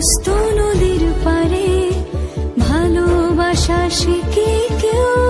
হস্ত নদীর পারে ভালোবাসা শিখে কেউ